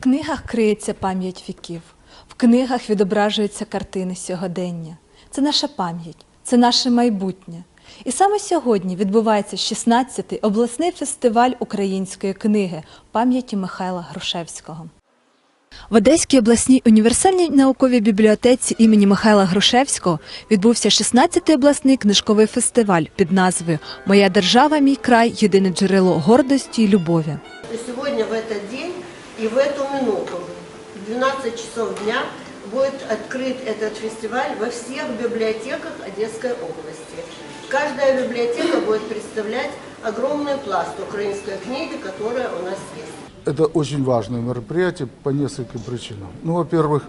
книгах криється пам'ять віків, в книгах відображуються картини сьогодення. Це наша пам'ять, це наше майбутнє. І саме сьогодні відбувається 16-й обласний фестиваль української книги пам'яті Михайла Грушевського. В Одеській обласній універсальній науковій бібліотеці імені Михайла Грушевського відбувся 16-й обласний книжковий фестиваль під назвою Моя держава, мій край єдине джерело гордості й любові. И сегодня в этот день и в эту минуту, в 12 часов дня, будет открыт этот фестиваль во всех библиотеках Одесской области. Каждая библиотека будет представлять огромный пласт украинской книги, которая у нас есть. Это очень важное мероприятие по нескольким причинам. Ну, во-первых,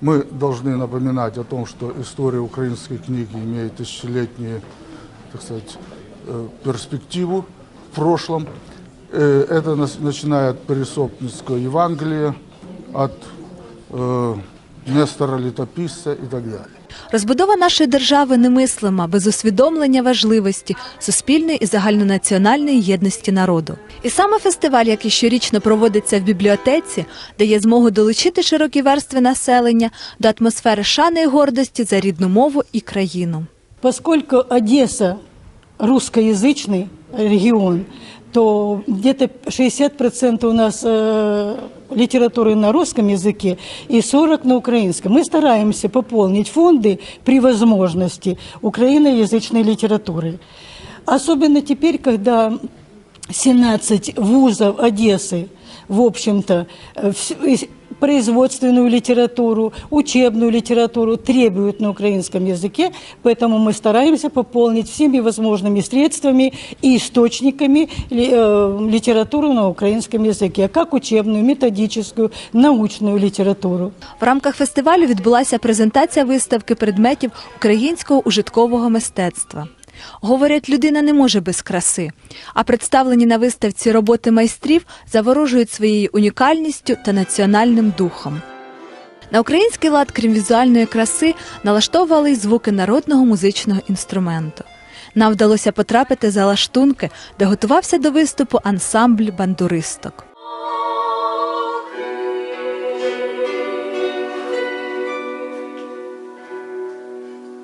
мы должны напоминать о том, что история украинской книги имеет тысячелетнюю, так сказать, э, перспективу в прошлом. Э, Это нас- начиная от Пересопницкого Евангелия, от э, Нестора Летописца и так далее. Розбудова нашої держави немислима без усвідомлення важливості суспільної і загальнонаціональної єдності народу. І саме фестиваль, який щорічно проводиться в бібліотеці, дає змогу долучити широкі верстви населення до атмосфери шани і гордості за рідну мову і країну. Поскольку Одесса русскоязычный регион, то где-то 60% у нас э, литературы на русском языке и 40% на украинском. Мы стараемся пополнить фонды при возможности украиноязычной литературы. Особенно теперь, когда 17 вузов Одессы, в общем-то, э, вс- и производственную литературу, учебную литературу требуют на украинском языке, поэтому мы стараемся пополнить всеми возможными средствами и источниками ли- э, литературу на украинском языке, как учебную, методическую, научную литературу. В рамках фестивалю відбулася презентація виставки предметів українського ужиткового мистецтва. Говорять, людина не може без краси, а представлені на виставці роботи майстрів заворожують своєю унікальністю та національним духом. На український лад, крім візуальної краси, налаштовували й звуки народного музичного інструменту. Нам вдалося потрапити за лаштунки, де готувався до виступу ансамбль бандуристок.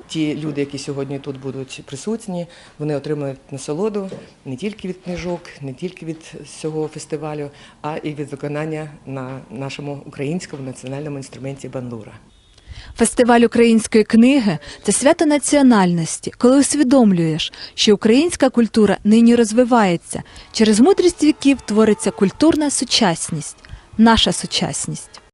Ті люди, які сьогодні тут будуть присутні, вони отримують насолоду не тільки від книжок, не тільки від цього фестивалю, а і від виконання на нашому українському національному інструменті бандура. Фестиваль української книги це свято національності, коли усвідомлюєш, що українська культура нині розвивається. Через мудрість віків твориться культурна сучасність, наша сучасність.